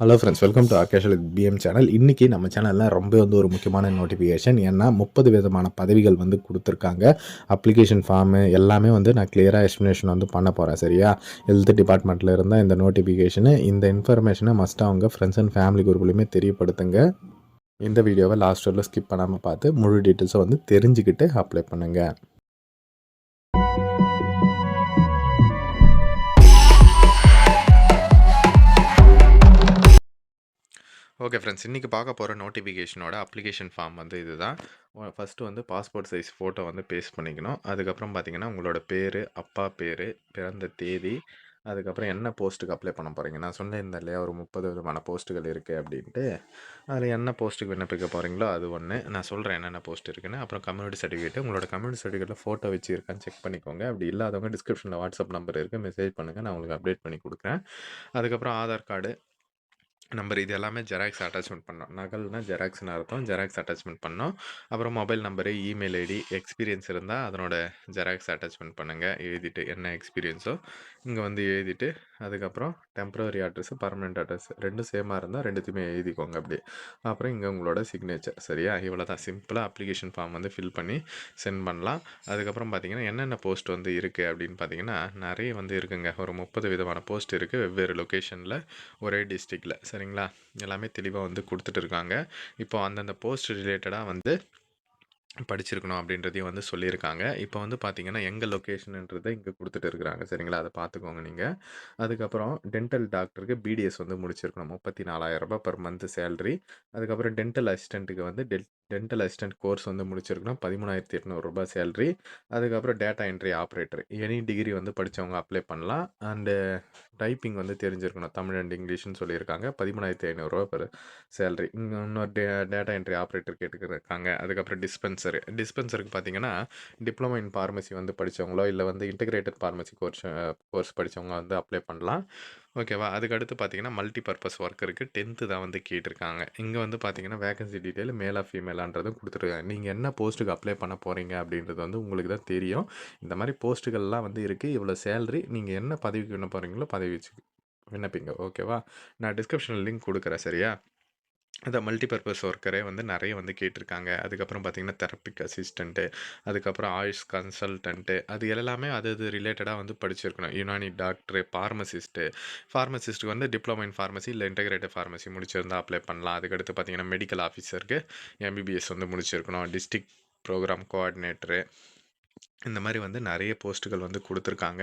Hello friends welcome to ஆகேஷல் PM channel இன்றைக்கி நம்ம சேனலில் ரொம்ப வந்து ஒரு முக்கியமான நோட்டிஃபிகேஷன் ஏன்னா முப்பது விதமான பதவிகள் வந்து கொடுத்துருக்காங்க. அப்ளிகேஷன் ஃபார்மு எல்லாமே வந்து நான் கிளியராக எக்ஸ்ப்ளனேஷன் வந்து பண்ண போகிறேன் சரியா? ஹெல்த் டிபார்ட்மெண்ட்டில் இருந்தால் இந்த நோட்டிஃபிகேஷனு இந்த இன்ஃபர்மேஷனை மஸ்ட்டாக அவங்க ஃப்ரெண்ட்ஸ் அண்ட் ஃபேமிலி குரூப்லையுமே தெரியப்படுத்துங்க. இந்த வீடியோவை லாஸ்ட் வரல ஸ்கிப் பண்ணாமல் பார்த்து முழு டீட்டெயில்ஸை வந்து தெரிஞ்சுக்கிட்டு அப்ளை பண்ணுங்கள் ஓகே ஃப்ரெண்ட்ஸ் இன்றைக்கி பார்க்க போகிற நோட்டிஃபிகேஷனோட அப்ளிகேஷன் ஃபார்ம் வந்து இதுதான். ஃபஸ்ட்டு வந்து பாஸ்போர்ட் சைஸ் ஃபோட்டோ வந்து பேஸ்ட் பண்ணிக்கணும். அதுக்கப்புறம் பார்த்தீங்கன்னா உங்களோட பேர் அப்பா பேர் பிறந்த தேதி அதுக்கப்புறம் என்ன போஸ்ட்டுக்கு அப்ளை பண்ண போகிறீங்க நான் சொன்னேன் இல்லையா ஒரு முப்பது விதமான போஸ்ட்டுகள் இருக்குது அப்படின்ட்டு. அதில் என்ன போஸ்ட்டுக்கு விண்ணப்பிக்க போகிறீங்களோ அது ஒன்று நான் சொல்கிறேன் என்னென்ன போஸ்ட் இருக்குன்னு. அப்புறம் கம்யூனிட்டி சர்டிஃபிகேட் உங்களோட கம்யூனிட்டி சர்டிஃபிகேட்டில் ஃபோட்டோ வச்சு இருக்கான்னு செக் பண்ணிக்கோங்க. அப்படி இல்லாதவங்க டிஸ்கிரிப்ஷனில் வாட்ஸ்அப் நம்பர் இருக்குது மெசேஜ் பண்ணுங்கள் நான் உங்களுக்கு அப்டேட் பண்ணி கொடுக்குறேன். அதுக்கப்புறம் ஆதார் கார்டு நம்பர் இது எல்லாமே ஜெராக்ஸ் அட்டாச்மெண்ட் பண்ணோம். நகல்னால் ஜெராக்ஸ்னு அர்த்தம் ஜெராக்ஸ் அட்டாச்மெண்ட் பண்ணோம். அப்புறம் mobile number email ID experience இருந்தால் அதனோட ஜெராக்ஸ் அட்டாச்மெண்ட் பண்ணுங்கள் எழுதிட்டு என்ன எக்ஸ்பீரியன்ஸோ இங்கே வந்து எழுதிட்டு அதுக்கப்புறம் டெம்ப்ரவரி அட்ரஸ் பர்மனெண்ட் அட்ரஸ் ரெண்டும் சேமாக இருந்தால் ரெண்டுத்தையுமே எழுதிக்கோங்க அப்படி அப்புறம் இங்கே உங்களோட சிக்னேச்சர் சரியா? இவ்வளோ தான் சிம்பிளாக அப்ளிகேஷன் ஃபார்ம் வந்து ஃபில் பண்ணி சென்ட் பண்ணலாம். அதுக்கப்புறம் பார்த்தீங்கன்னா என்னென்ன போஸ்ட் வந்து இருக்குது அப்படின்னு பார்த்தீங்கன்னா நிறைய வந்து இருக்குங்க. ஒரு முப்பது விதமான போஸ்ட் இருக்குது வெவ்வேறு லொக்கேஷனில் ஒரே டிஸ்ட்ரிக்டில் சரி சரிங்களா? எல்லாமே தெளிவாக வந்து கொடுத்துட்டு இருக்காங்க. இப்போ அந்தந்த போஸ்ட் ரிலேட்டடாக வந்து படிச்சிருக்கணும் அப்படின்றதையும் வந்து சொல்லியிருக்காங்க. இப்போ வந்து பார்த்தீங்கன்னா எங்கள் லொக்கேஷனுன்றதை இங்கே கொடுத்துட்டு இருக்கிறாங்க. சரிங்களா? அதை பார்த்துக்கோங்க நீங்கள் அதுக்கப்புறம் டென்டல் டாக்டருக்கு பிடிஎஸ் வந்து முடிச்சிருக்கணும். முப்பத்தி நாலாயிரரூபா பர் மந்த் சேலரி அதுக்கப்புறம் டென்டல் அசிஸ்டண்ட்டுக்கு வந்து டெல் டென்டல் அசிஸ்டன்ட் கோர்ஸ் வந்து முடிச்சிருக்கணும். பதிமூணாயிரத்தி எட்நூறுரூபா சேலரி அதுக்கப்புறம் data entry operator any degree வந்து படித்தவங்க அப்ளை பண்ணலாம். அண்டு டைப்பிங் வந்து தெரிஞ்சிருக்கணும். தமிழ் அண்ட் இங்கிலீஷ்னு சொல்லியிருக்காங்க. பதிமூணாயிரத்தி ஐநூறுரூவா பெரு சேலரி இங்கே இன்னொரு டே டேட்டா என்ட்ரி ஆப்ரேட்டர் கேட்டுக்கிருக்காங்க அதுக்கப்புறம் டிஸ்பென்சரு டிஸ்பென்சருக்கு பார்த்தீங்கன்னா டிப்ளமோ இன் ஃபார்மசி வந்து படித்தவங்களோ இல்லை வந்து இன்டகிரேட்டட் ஃபார்மசி கோர்ஸ் கோர்ஸ் படித்தவங்க வந்து அப்ளை பண்ணலாம். ஓகேவா? அதுக்கடுத்து பார்த்தீங்கன்னா மல்டி பர்பஸ் ஒர்க்கருக்கு டென்த்து தான் வந்து கேட்டிருக்காங்க. இங்கே வந்து பார்த்தீங்கன்னா வேகன்சி டீட்டெயில் மேலா ஃபீமேலான்றதும் கொடுத்துருக்காங்க. நீங்கள் என்ன போஸ்ட்டுக்கு அப்ளை பண்ண போகிறீங்க அப்படின்றது வந்து உங்களுக்கு தான் தெரியும். இந்த மாதிரி போஸ்ட்டுகள்லாம் வந்து இருக்குது இவ்வளோ சேலரி நீங்கள் என்ன பதவிக்கு விண்ண போகிறீங்களோ பதவி வச்சு விண்ணப்பிங்க. ஓகேவா? நான் டிஸ்கிரிப்ஷனில் லிங்க் கொடுக்குறேன். சரியா? அந்த மல்டிபர்பஸ் ஒர்க்கரே வந்து நிறைய வந்து கேட்டிருக்காங்க. அதுக்கப்புறம் பார்த்திங்கன்னா தெரப்பிக் அசிஸ்டண்ட்டு அதுக்கப்புறம் ஆயுஷ் கன்சல்டன்ட்டு அது எல்லாமே அது அது ரிலேட்டடாக வந்து படிச்சிருக்கணும். யுனானி டாக்டரு ஃபார்மசிஸ்ட்டு ஃபார்மசிஸ்ட்டுக்கு வந்து டிப்ளமோ இன் ஃபார்மசி இல்லை இன்டகிரேட்டட் ஃபார்மசி முடிச்சிருந்தா அப்ளை பண்ணலாம். அதுக்கடுத்து பார்த்திங்கன்னா மெடிக்கல் ஆஃபீஸருக்கு எம்பிபிஎஸ் வந்து முடிச்சிருக்கணும். டிஸ்ட்ரிக்ட் ப்ரோக்ராம் கோஆர்டினேட்டரு இந்த மாதிரி வந்து நிறைய போஸ்ட்டுகள் வந்து கொடுத்துருக்காங்க.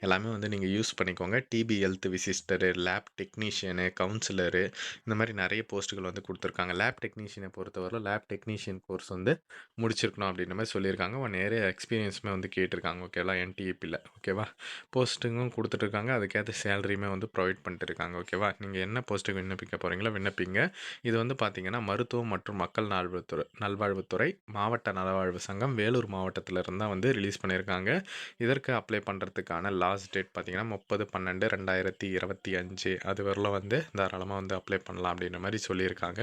எல்லாமே வந்து நீங்கள் யூஸ் பண்ணிக்கோங்க. TB health visitor lab technician counsellor இந்த மாதிரி நிறைய போஸ்ட்டுகள் வந்து கொடுத்துருக்காங்க. லேப் டெக்னீஷியனை பொறுத்தவரை லேப் டெக்னீஷியன் கோர்ஸ் வந்து முடிச்சிருக்கணும் அப்படின்ற மாதிரி சொல்லியிருக்காங்க. ஒன் நிறைய எக்ஸ்பீரியன்ஸுமே வந்து கேட்டிருக்காங்க. ஓகேவா என்டிஇபியில் ஓகேவா போஸ்ட்டுங்களும் கொடுத்துட்ருக்காங்க அதுக்கேற்ற சேலரியுமே வந்து ப்ரொவைட் பண்ணிட்டு இருக்காங்க ஓகேவா நீங்கள் என்ன போஸ்ட்டுக்கு விண்ணப்பிக்க போகிறீங்களோ விண்ணப்பிங்க. இது வந்து பார்த்தீங்கன்னா மருத்துவம் மற்றும் மக்கள் நல்வாழ்வுத்துறை நல்வாழ்வுத்துறை மாவட்ட நலவாழ்வு சங்கம் வேலூர் மாவட்டத்தில் இருந்தால் வந்து ரிலீஸ் பண்ணியிருக்காங்க. இதற்கு அப்ளை பண்ணுறதுக்கான லாஸ்ட் டேட் பார்த்திங்கன்னா முப்பது பன்னெண்டு ரெண்டாயிரத்தி இருபத்தி அஞ்சு. அது வரலாம் வந்து தாராளமாக வந்து அப்ளை பண்ணலாம் அப்படின்ற மாதிரி சொல்லியிருக்காங்க.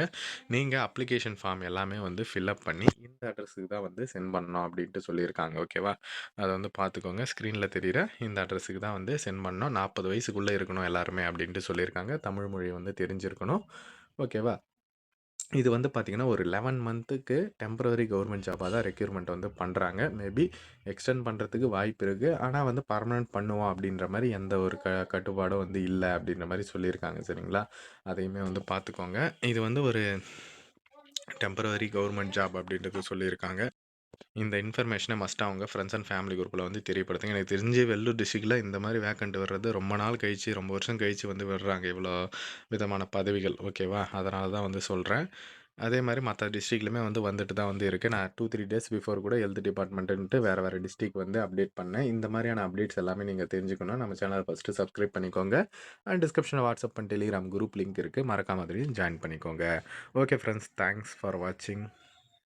நீங்கள் அப்ளிகேஷன் ஃபார்ம் எல்லாமே வந்து ஃபில்அப் பண்ணி இந்த அட்ரஸுக்கு தான் வந்து சென்ட் பண்ணணும் அப்படின்ட்டு சொல்லியிருக்காங்க. ஓகேவா அதை வந்து பார்த்துக்கோங்க. ஸ்க்ரீனில் தெரிகிற இந்த அட்ரஸுக்கு தான் வந்து சென்ட் பண்ணணும். நாற்பது வயசுக்குள்ளே இருக்கணும் எல்லாருமே அப்படின்ட்டு சொல்லியிருக்காங்க. தமிழ் மொழி வந்து தெரிஞ்சிருக்கணும். ஓகேவா இது வந்து பார்த்திங்கன்னா ஒரு லெவன் மந்த்துக்கு டெம்ப்ரவரி கவர்மெண்ட் ஜாபாக தான் ரெக்யூர்மெண்ட் வந்து பண்ணுறாங்க மேபி எக்ஸ்டெண்ட் பண்ணுறதுக்கு வாய்ப்பு இருக்குது ஆனால் வந்து பர்மனெண்ட் பண்ணுவோம் அப்படின்ற மாதிரி எந்த ஒரு க கட்டுப்பாடும் வந்து இல்லை அப்படின்ற மாதிரி சொல்லியிருக்காங்க. சரிங்களா? அதையுமே வந்து பார்த்துக்கோங்க இது வந்து ஒரு டெம்ப்ரவரி கவர்மெண்ட் ஜாப் அப்படின்றது சொல்லியிருக்காங்க. இந்த இன்ஃபர்மேஷனை மஸ்ட்டாக அவங்க ஃப்ரெண்ட்ஸ் அண்ட் ஃபேமிலி குரூப்பில் வந்து தெரியப்படுத்துங்க. எனக்கு தெரிஞ்சு வெள்ளூர் டிஸ்ட்ரிக்டில் இந்த மாதிரி வேக்கண்ட் வர்றது ரொம்ப நாள் கழிச்சு ரொம்ப வருஷம் கழிச்சு வந்து விடுறாங்க இவ்வளோ விதமான பதவிகள். ஓகேவா அதனால தான் வந்து சொல்கிறேன் அதே மாதிரி மற்ற டிஸ்ட்ரிக்ட்லையுமே வந்து வந்துட்டு தான் வந்து இருக்குது நான் டூ த்ரீ டேஸ் பிஃபோர் கூட ஹெல்த் டிபார்ட்மெண்ட்டுன்ட்டு வேறு வேறு டிஸ்ட்ரிக்ட் வந்து அப்டேட் பண்ணேன். இந்த மாதிரியான அப்டேட்ஸ் எல்லாமே நீங்கள் தெரிஞ்சுக்கணும். நம்ம சேனலை ஃபஸ்ட்டு சப்ஸ்கிரைப் பண்ணிக்கோங்க. அண்ட் டிஸ்கிரிப்ஷனில் WhatsApp and Telegram group link இருக்குது மறக்காம அதையும் ஜாயின் பண்ணிக்கோங்க. ஓகே ஃப்ரெண்ட்ஸ் தேங்க்ஸ் ஃபார் வாட்சிங்